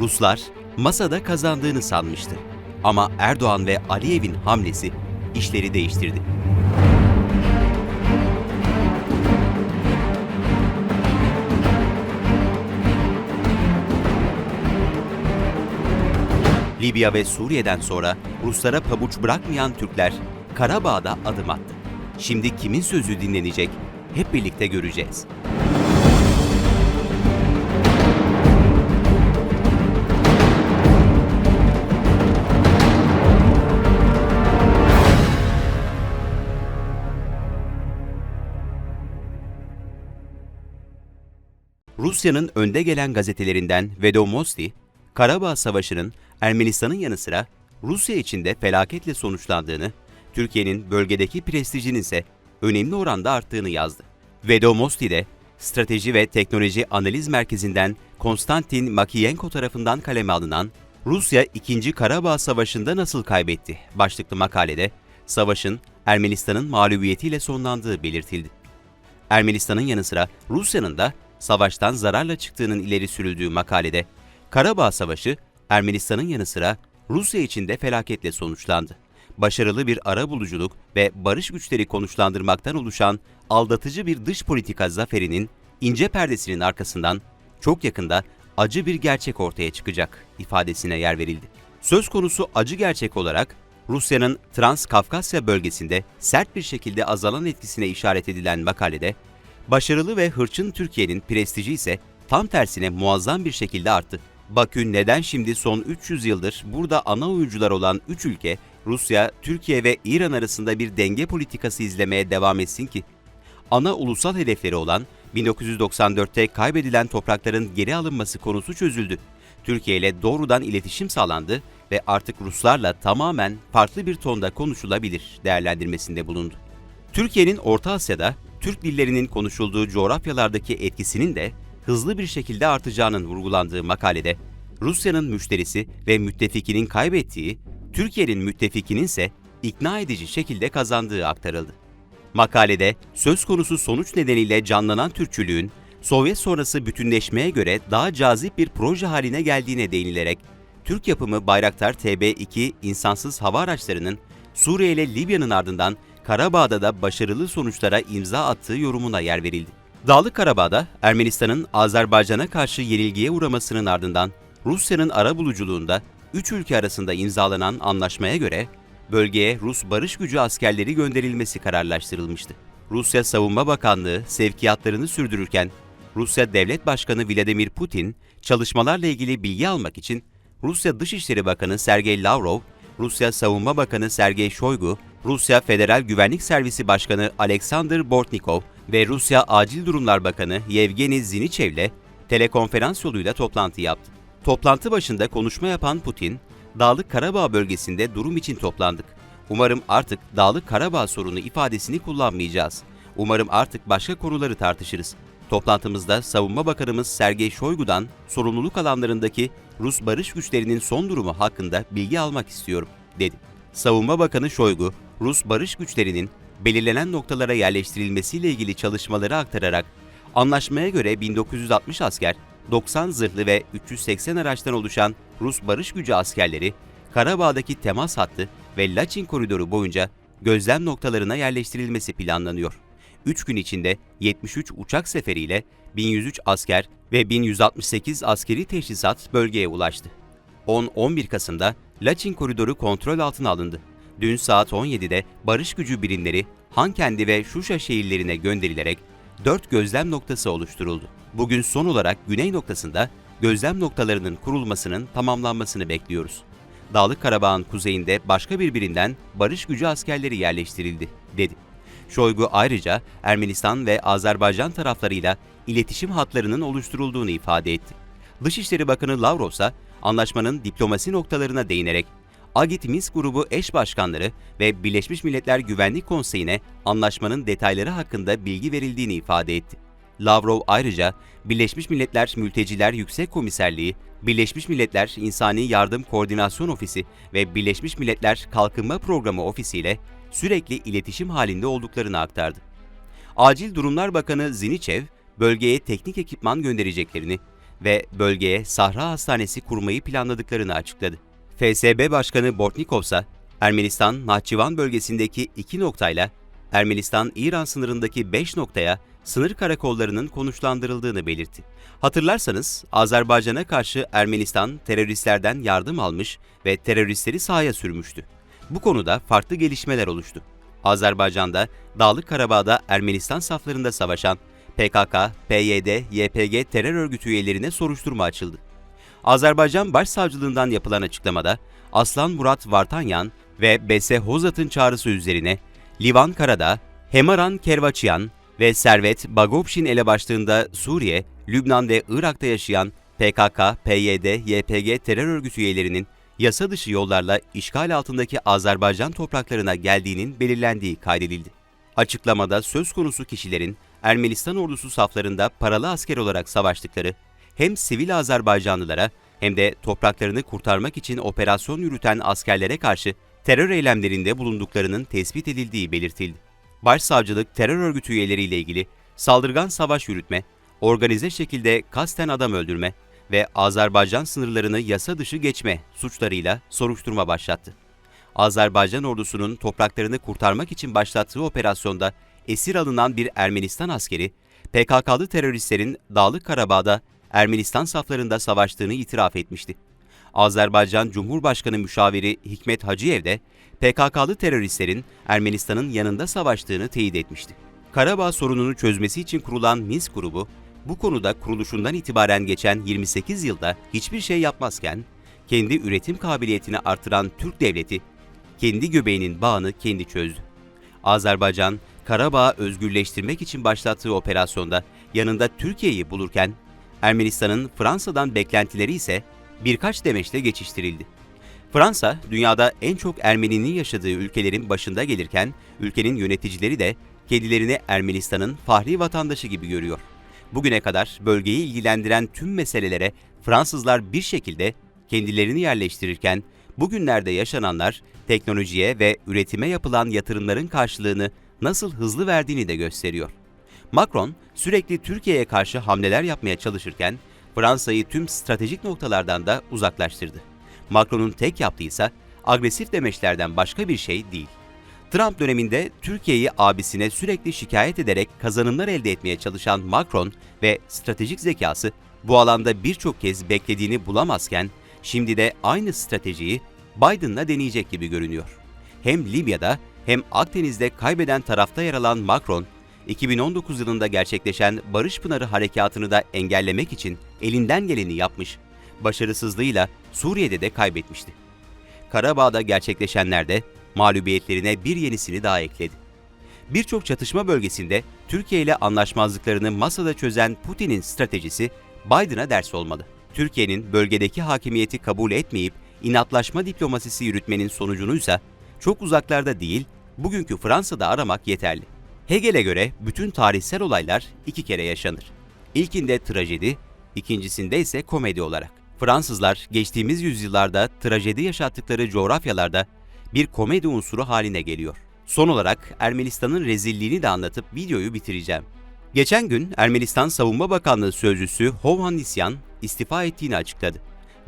Ruslar masada kazandığını sanmıştı. Ama Erdoğan ve Aliyev'in hamlesi işleri değiştirdi. Libya ve Suriye'den sonra Ruslara pabuç bırakmayan Türkler Karabağ'da adım attı. Şimdi kimin sözü dinlenecek hep birlikte göreceğiz. Rusya'nın önde gelen gazetelerinden Vedomosti, Karabağ Savaşı'nın Ermenistan'ın yanı sıra Rusya için de felaketle sonuçlandığını, Türkiye'nin bölgedeki prestijinin ise önemli oranda arttığını yazdı. Vedomosti de Strateji ve Teknoloji Analiz Merkezi'nden Konstantin Makiyenko tarafından kaleme alınan Rusya 2. Karabağ Savaşı'nda nasıl kaybetti başlıklı makalede savaşın Ermenistan'ın mağlubiyetiyle sonlandığı belirtildi. Ermenistan'ın yanı sıra Rusya'nın da savaştan zararla çıktığının ileri sürüldüğü makalede Karabağ Savaşı Ermenistan'ın yanı sıra Rusya için de felaketle sonuçlandı. Başarılı bir ara buluculuk ve barış güçleri konuşlandırmaktan oluşan aldatıcı bir dış politika zaferinin ince perdesinin arkasından çok yakında acı bir gerçek ortaya çıkacak ifadesine yer verildi. Söz konusu acı gerçek olarak Rusya'nın Transkafkasya bölgesinde sert bir şekilde azalan etkisine işaret edilen makalede, başarılı ve hırçın Türkiye'nin prestiji ise tam tersine muazzam bir şekilde arttı. Bakü neden şimdi son 300 yıldır burada ana oyuncular olan 3 ülke, Rusya, Türkiye ve İran arasında bir denge politikası izlemeye devam etsin ki? Ana ulusal hedefleri olan 1994'te kaybedilen toprakların geri alınması konusu çözüldü. Türkiye ile doğrudan iletişim sağlandı ve artık Ruslarla tamamen farklı bir tonda konuşulabilir değerlendirmesinde bulundu. Türkiye'nin Orta Asya'da Türk dillerinin konuşulduğu coğrafyalardaki etkisinin de hızlı bir şekilde artacağının vurgulandığı makalede Rusya'nın müşterisi ve müttefikinin kaybettiği, Türkiye'nin müttefikinin ise ikna edici şekilde kazandığı aktarıldı. Makalede söz konusu sonuç nedeniyle canlanan Türkçülüğün Sovyet sonrası bütünleşmeye göre daha cazip bir proje haline geldiğine değinilerek Türk yapımı Bayraktar TB2 insansız hava araçlarının Suriye ile Libya'nın ardından Karabağ'da da başarılı sonuçlara imza attığı yorumuna yer verildi. Dağlık Karabağ'da Ermenistan'ın Azerbaycan'a karşı yenilgiye uğramasının ardından Rusya'nın arabuluculuğunda üç ülke arasında imzalanan anlaşmaya göre bölgeye Rus barış gücü askerleri gönderilmesi kararlaştırılmıştı. Rusya Savunma Bakanlığı sevkiyatlarını sürdürürken Rusya Devlet Başkanı Vladimir Putin çalışmalarla ilgili bilgi almak için Rusya Dışişleri Bakanı Sergey Lavrov, Rusya Savunma Bakanı Sergey Shoigu, Rusya Federal Güvenlik Servisi Başkanı Alexander Bortnikov ve Rusya Acil Durumlar Bakanı Yevgeni Zinichev ile telekonferans yoluyla toplantı yaptı. Toplantı başında konuşma yapan Putin, Dağlık Karabağ bölgesinde durum için toplandık. Umarım artık Dağlık Karabağ sorunu ifadesini kullanmayacağız. Umarım artık başka konuları tartışırız. Toplantımızda Savunma Bakanımız Sergey Shoigu'dan sorumluluk alanlarındaki Rus barış güçlerinin son durumu hakkında bilgi almak istiyorum, dedi. Savunma Bakanı Shoigu, Rus barış güçlerinin belirlenen noktalara yerleştirilmesiyle ilgili çalışmaları aktararak, anlaşmaya göre 1960 asker, 90 zırhlı ve 380 araçtan oluşan Rus barış gücü askerleri, Karabağ'daki temas hattı ve Laçin koridoru boyunca gözlem noktalarına yerleştirilmesi planlanıyor. 3 gün içinde 73 uçak seferiyle 1103 asker ve 1168 askeri teçhizat bölgeye ulaştı. 10-11 Kasım'da Laçin koridoru kontrol altına alındı. Dün saat 17'de barış gücü birimleri Hankendi ve Şuşa şehirlerine gönderilerek 4 gözlem noktası oluşturuldu. Bugün son olarak güney noktasında gözlem noktalarının kurulmasının tamamlanmasını bekliyoruz. Dağlık Karabağ'ın kuzeyinde başka bir birinden barış gücü askerleri yerleştirildi, dedi. Şoygu ayrıca Ermenistan ve Azerbaycan taraflarıyla iletişim hatlarının oluşturulduğunu ifade etti. Dışişleri Bakanı Lavrov ise anlaşmanın diplomasi noktalarına değinerek Agit Minsk grubu eş başkanları ve Birleşmiş Milletler Güvenlik Konseyi'ne anlaşmanın detayları hakkında bilgi verildiğini ifade etti. Lavrov ayrıca Birleşmiş Milletler Mülteciler Yüksek Komiserliği, Birleşmiş Milletler İnsani Yardım Koordinasyon Ofisi ve Birleşmiş Milletler Kalkınma Programı Ofisi ile sürekli iletişim halinde olduklarını aktardı. Acil Durumlar Bakanı Zinichev, bölgeye teknik ekipman göndereceklerini, ve bölgeye Sahra Hastanesi kurmayı planladıklarını açıkladı. FSB Başkanı Bortnikov ise Ermenistan Nahçıvan bölgesindeki iki noktayla Ermenistan-İran sınırındaki 5 noktaya sınır karakollarının konuşlandırıldığını belirtti. Hatırlarsanız Azerbaycan'a karşı Ermenistan teröristlerden yardım almış ve teröristleri sahaya sürmüştü. Bu konuda farklı gelişmeler oluştu. Azerbaycan'da Dağlık Karabağ'da Ermenistan saflarında savaşan PKK, PYD, YPG terör örgütü üyelerine soruşturma açıldı. Azerbaycan Başsavcılığından yapılan açıklamada Aslan Murat Vartanyan ve Bese Hozat'ın çağrısı üzerine Livan Karadağ, Hemaran Kervaçyan ve Servet Bagopşin elebaşlığında Suriye, Lübnan ve Irak'ta yaşayan PKK, PYD, YPG terör örgütü üyelerinin yasa dışı yollarla işgal altındaki Azerbaycan topraklarına geldiğinin belirlendiği kaydedildi. Açıklamada söz konusu kişilerin Ermenistan ordusu saflarında paralı asker olarak savaştıkları, hem sivil Azerbaycanlılara hem de topraklarını kurtarmak için operasyon yürüten askerlere karşı terör eylemlerinde bulunduklarının tespit edildiği belirtildi. Başsavcılık terör örgütü üyeleriyle ilgili saldırgan savaş yürütme, organize şekilde kasten adam öldürme ve Azerbaycan sınırlarını yasa dışı geçme suçlarıyla soruşturma başlattı. Azerbaycan ordusunun topraklarını kurtarmak için başlattığı operasyonda esir alınan bir Ermenistan askeri, PKK'lı teröristlerin Dağlık Karabağ'da Ermenistan saflarında savaştığını itiraf etmişti. Azerbaycan Cumhurbaşkanı müşaviri Hikmet Hacıyev de PKK'lı teröristlerin Ermenistan'ın yanında savaştığını teyit etmişti. Karabağ sorununu çözmesi için kurulan Minsk grubu, bu konuda kuruluşundan itibaren geçen 28 yılda hiçbir şey yapmazken, kendi üretim kabiliyetini artıran Türk devleti, kendi göbeğinin bağını kendi çözdü. Azerbaycan, Karabağ'ı özgürleştirmek için başlattığı operasyonda yanında Türkiye'yi bulurken, Ermenistan'ın Fransa'dan beklentileri ise birkaç demeçle geçiştirildi. Fransa, dünyada en çok Ermeninin yaşadığı ülkelerin başında gelirken, ülkenin yöneticileri de kendilerini Ermenistan'ın fahri vatandaşı gibi görüyor. Bugüne kadar bölgeyi ilgilendiren tüm meselelere Fransızlar bir şekilde kendilerini yerleştirirken, bugünlerde yaşananlar teknolojiye ve üretime yapılan yatırımların karşılığını nasıl hızlı verdiğini de gösteriyor. Macron sürekli Türkiye'ye karşı hamleler yapmaya çalışırken Fransa'yı tüm stratejik noktalardan da uzaklaştırdı. Macron'un tek yaptığı ise agresif demeçlerden başka bir şey değil. Trump döneminde Türkiye'yi abisine sürekli şikayet ederek kazanımlar elde etmeye çalışan Macron ve stratejik zekası bu alanda birçok kez beklediğini bulamazken şimdi de aynı stratejiyi Biden'la deneyecek gibi görünüyor. Hem Libya'da hem Akdeniz'de kaybeden tarafta yer alan Macron, 2019 yılında gerçekleşen Barış Pınarı harekatını da engellemek için elinden geleni yapmış, başarısızlığıyla Suriye'de de kaybetmişti. Karabağ'da gerçekleşenler de mağlubiyetlerine bir yenisini daha ekledi. Birçok çatışma bölgesinde Türkiye ile anlaşmazlıklarını masada çözen Putin'in stratejisi Biden'a ders olmalı. Türkiye'nin bölgedeki hakimiyeti kabul etmeyip inatlaşma diplomasisi yürütmenin sonucunuysa çok uzaklarda değil, bugünkü Fransa'da aramak yeterli. Hegel'e göre bütün tarihsel olaylar iki kere yaşanır. İlkinde trajedi, ikincisinde ise komedi olarak. Fransızlar geçtiğimiz yüzyıllarda trajedi yaşattıkları coğrafyalarda bir komedi unsuru haline geliyor. Son olarak Ermenistan'ın rezilliğini de anlatıp videoyu bitireceğim. Geçen gün Ermenistan Savunma Bakanlığı Sözcüsü Hovhannisyan istifa ettiğini açıkladı.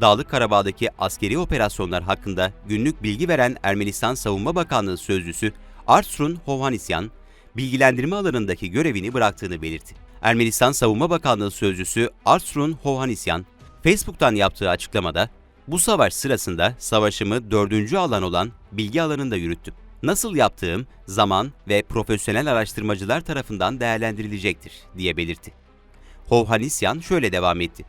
Dağlık Karabağ'daki askeri operasyonlar hakkında günlük bilgi veren Ermenistan Savunma Bakanlığı Sözcüsü Artrun Hovhannisyan, bilgilendirme alanındaki görevini bıraktığını belirtti. Ermenistan Savunma Bakanlığı Sözcüsü Artrun Hovhannisyan, Facebook'tan yaptığı açıklamada, bu savaş sırasında savaşımı dördüncü alan olan bilgi alanında yürüttüm. Nasıl yaptığım zaman ve profesyonel araştırmacılar tarafından değerlendirilecektir diye belirtti. Hovhannisyan şöyle devam etti.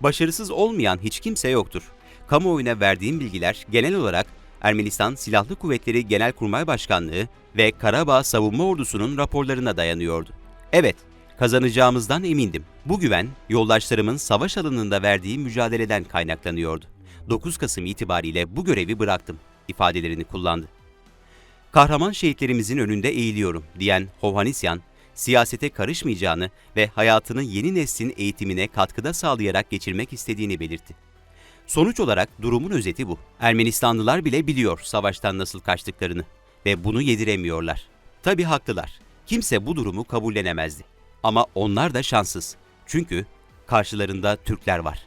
Başarısız olmayan hiç kimse yoktur. Kamuoyuna verdiğim bilgiler genel olarak Ermenistan Silahlı Kuvvetleri Genelkurmay Başkanlığı ve Karabağ Savunma Ordusu'nun raporlarına dayanıyordu. Evet, kazanacağımızdan emindim. Bu güven, yoldaşlarımın savaş alanında verdiği mücadeleden kaynaklanıyordu. 9 Kasım itibariyle bu görevi bıraktım ifadelerini kullandı. Kahraman şehitlerimizin önünde eğiliyorum diyen Hovhannisyan, siyasete karışmayacağını ve hayatını yeni neslin eğitimine katkıda sağlayarak geçirmek istediğini belirtti. Sonuç olarak durumun özeti bu. Ermenistanlılar bile biliyor savaştan nasıl kaçtıklarını ve bunu yediremiyorlar. Tabi haklılar. Kimse bu durumu kabullenemezdi. Ama onlar da şanssız. Çünkü karşılarında Türkler var.